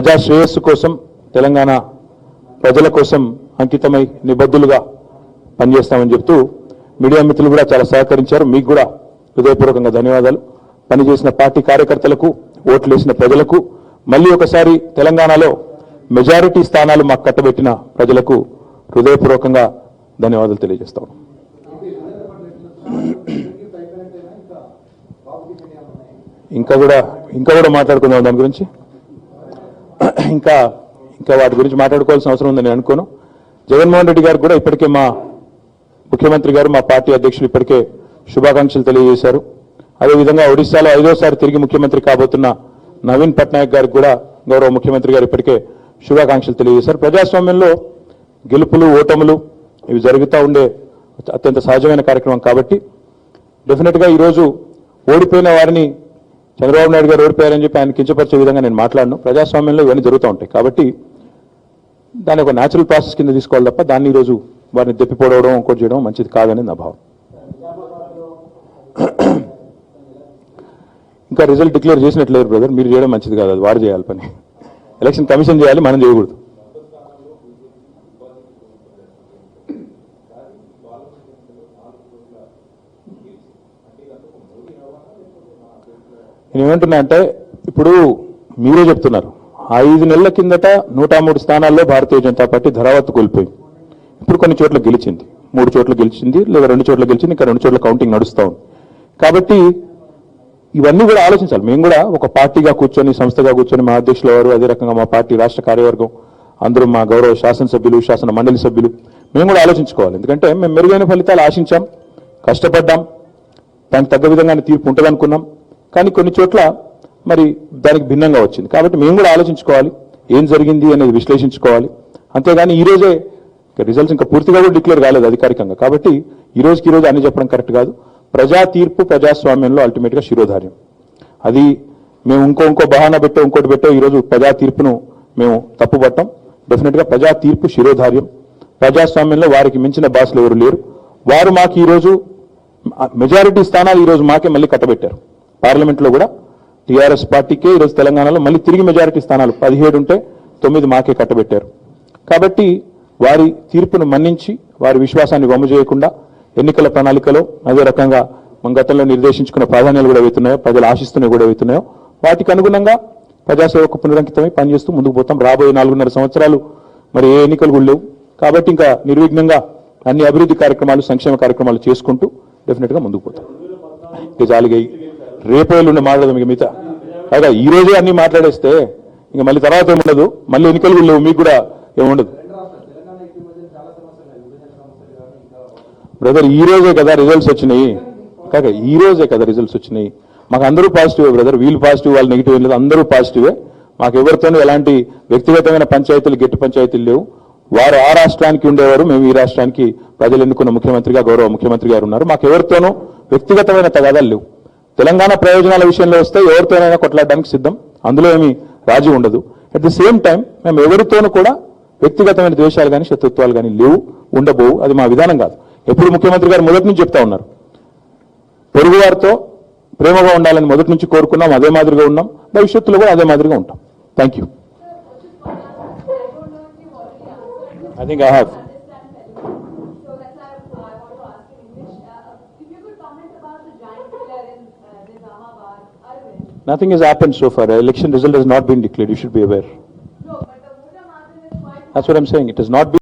ప్రజా శ్రేయస్సు కోసం తెలంగాణ ప్రజల కోసం అంకితమై నిబద్ధులుగా పనిచేస్తామని చెప్తూ మీడియా మిత్రులు కూడా చాలా సహకరించారు. మీకు కూడా హృదయపూర్వకంగా ధన్యవాదాలు. పనిచేసిన పార్టీ కార్యకర్తలకు ఓట్లు వేసిన ప్రజలకు మళ్ళీ ఒకసారి తెలంగాణలో మెజారిటీ స్థానాలు మాకు కట్టబెట్టిన ప్రజలకు హృదయపూర్వకంగా ధన్యవాదాలు తెలియజేస్తాం. ఇంకా కూడా ఇంకా కూడా మాట్లాడుకుందాం దాని గురించి. ఇంకా ఇంకా వాటి గురించి మాట్లాడుకోవాల్సిన అవసరం ఉందని నేను అనుకోను. జగన్మోహన్ రెడ్డి గారు కూడా ఇప్పటికే మా ముఖ్యమంత్రి గారు మా పార్టీ అధ్యక్షులు ఇప్పటికే శుభాకాంక్షలు తెలియజేశారు. అదేవిధంగా ఒడిశాలో ఐదోసారి తిరిగి ముఖ్యమంత్రి కాబోతున్న నవీన్ పట్నాయక్ గారికి కూడా గౌరవ ముఖ్యమంత్రి గారు ఇప్పటికే శుభాకాంక్షలు తెలియజేశారు. ప్రజాస్వామ్యంలో గెలుపులు ఓటములు ఇవి జరుగుతూ ఉండే అత్యంత సహజమైన కార్యక్రమం కాబట్టి డెఫినెట్గా ఈరోజు ఓడిపోయిన వారిని చంద్రబాబు నాయుడు గారు ఓడిపోయారని చెప్పి ఆయన కించపరిచే విధంగా నేను మాట్లాడను. ప్రజాస్వామ్యంలో ఇవన్నీ జరుగుతూ ఉంటాయి. కాబట్టి దాన్ని ఒక న్యాచురల్ ప్రాసెస్ కింద తీసుకోవాలి తప్ప దాన్ని ఈరోజు వారిని దెప్పిపోవడం ఇంకోటి చేయడం మంచిది కాదని నా భావం. ఇంకా రిజల్ట్ డిక్లేర్ చేసినట్లేదు బ్రదర్ మీరు చేయడం మంచిది కాదు. అది వాడు చేయాలి పని. ఎలక్షన్ కమిషన్ చేయాలి మనం చేయకూడదు. నేను ఏమంటున్నా అంటే ఇప్పుడు మీరే చెప్తున్నారు. ఐదు నెలల కిందట నూట మూడు స్థానాల్లో భారతీయ జనతా పార్టీ ధరావత్తు కోల్పోయింది. ఇప్పుడు కొన్ని చోట్ల గెలిచింది. మూడు చోట్ల గెలిచింది లేదా రెండు చోట్ల గెలిచింది ఇంకా రెండు చోట్ల కౌంటింగ్ నడుస్తూ ఉంది. కాబట్టి ఇవన్నీ కూడా ఆలోచించాలి. మేము కూడా ఒక పార్టీగా కూర్చొని సంస్థగా కూర్చొని మా అధ్యక్షుల వారు అదే రకంగా మా పార్టీ రాష్ట్ర కార్యవర్గం అందరూ మా గౌరవ శాసనసభ్యులు శాసన మండలి సభ్యులు మేము కూడా ఆలోచించుకోవాలి. ఎందుకంటే మేము మెరుగైన ఫలితాలు ఆశించాం కష్టపడ్డాం దానికి తగ్గ విధంగానే తీర్పు ఉంటుందనుకున్నాం. కానీ కొన్ని చోట్ల మరి దానికి భిన్నంగా వచ్చింది. కాబట్టి మేము కూడా ఆలోచించుకోవాలి. ఏం జరిగింది అనేది విశ్లేషించుకోవాలి. అంతేగాని ఈ రోజే రిజల్ట్స్ ఇంకా పూర్తిగా కూడా డిక్లేర్ కాలేదు అధికారికంగా. కాబట్టి ఈ రోజుకి ఈరోజు అన్ని చెప్పడం కరెక్ట్ కాదు. ప్రజా తీర్పు ప్రజాస్వామ్యంలో అల్టిమేట్గా శిరోధార్యం. అది మేము ఇంకో ఇంకో బహానా పెట్టో ఇంకోటి పెట్టో ఈరోజు ప్రజా తీర్పును మేము తప్పుపట్టాం. డెఫినెట్గా ప్రజా తీర్పు శిరోధార్యం. ప్రజాస్వామ్యంలో వారికి మించిన బాసులు ఎవరు లేరు. వారు మాకు ఈరోజు మెజారిటీ స్థానాలు ఈ రోజు మాకే మళ్ళీ కట్టబెట్టారు. పార్లమెంట్లో కూడా టీఆర్ఎస్ పార్టీకే ఈరోజు తెలంగాణలో మళ్ళీ తిరిగి మెజారిటీ స్థానాలు పదిహేడు ఉంటే తొమ్మిది మాకే కట్టబెట్టారు. కాబట్టి వారి తీర్పును మన్నించి వారి విశ్వాసాన్ని వమ్ము చేయకుండా ఎన్నికల ప్రణాళికలో అదే రకంగా మన గతంలో నిర్దేశించుకున్న ప్రాధాన్యాలు కూడా అవుతున్నాయో ప్రజలు ఆశిస్తున్నాయి కూడా అవుతున్నాయో వాటికి అనుగుణంగా ప్రజాసేవకు పునరంకితమై పనిచేస్తూ ముందుకు పోతాం. రాబోయే నాలుగున్నర సంవత్సరాలు మరి ఏ ఎన్నికలు కూడా లేవు. కాబట్టి ఇంకా నిర్విఘ్నంగా అన్ని అభివృద్ధి కార్యక్రమాలు సంక్షేమ కార్యక్రమాలు చేసుకుంటూ డెఫినెట్గా ముందుకు పోతాం. ఇక జాలిగై రేపే ఎల్లుండి మాట్లాడదాం ఇక మిగతా. కాగా ఈ రోజే అన్ని మాట్లాడేస్తే ఇంకా మళ్ళీ తర్వాత ఏముండదు? మళ్ళీ ఎన్నికలు కూడా లేవు మీకు కూడా ఏముండదు? బ్రదర్ ఈ రోజే కదా రిజల్ట్స్ వచ్చినాయి. కాక ఈ రోజే కదా రిజల్ట్స్ వచ్చినాయి. మాకు అందరూ పాజిటివ్ బ్రదర్. వీళ్ళు పాజిటివ్ వాళ్ళు నెగిటివ్ ఏం లేదు. అందరూ పాజిటివే మాకు ఎవరితోనూ ఎలాంటి వ్యక్తిగతమైన పంచాయతీలు గట్టి పంచాయతీలు లేవు. వారు ఆ రాష్ట్రానికి ఉండేవారు. మేము ఈ రాష్ట్రానికి ప్రజలు ఎన్నుకున్న ముఖ్యమంత్రిగా గౌరవ ముఖ్యమంత్రి గారు ఉన్నారు. మాకు ఎవరితోనూ వ్యక్తిగతమైన తగాదాలు లేవు. తెలంగాణ ప్రయోజనాల విషయంలో వస్తే ఎవరితోనైనా కొట్లాడడానికి సిద్ధం. అందులో ఏమి రాజీ ఉండదు. అట్ ది సేమ్ టైం మేము ఎవరితోనూ కూడా వ్యక్తిగతమైన ద్వేషాలు కానీ శత్రుత్వాలు కానీ లేవు ఉండబోవు. అది మా విధానం కాదు. ఎప్పుడు ముఖ్యమంత్రి గారు మొదటి నుంచి చెప్తా ఉన్నారు. పొరుగువారితో ప్రేమగా ఉండాలని మొదటి నుంచి కోరుకున్నాం అదే మాదిరిగా ఉన్నాం. భవిష్యత్తులో కూడా అదే మాదిరిగా ఉంటాం. Thank you I think I have Nothing has happened so far. Election result has not been declared. You should be aware. No, but the voter margin is quite That's what I'm saying. It has not been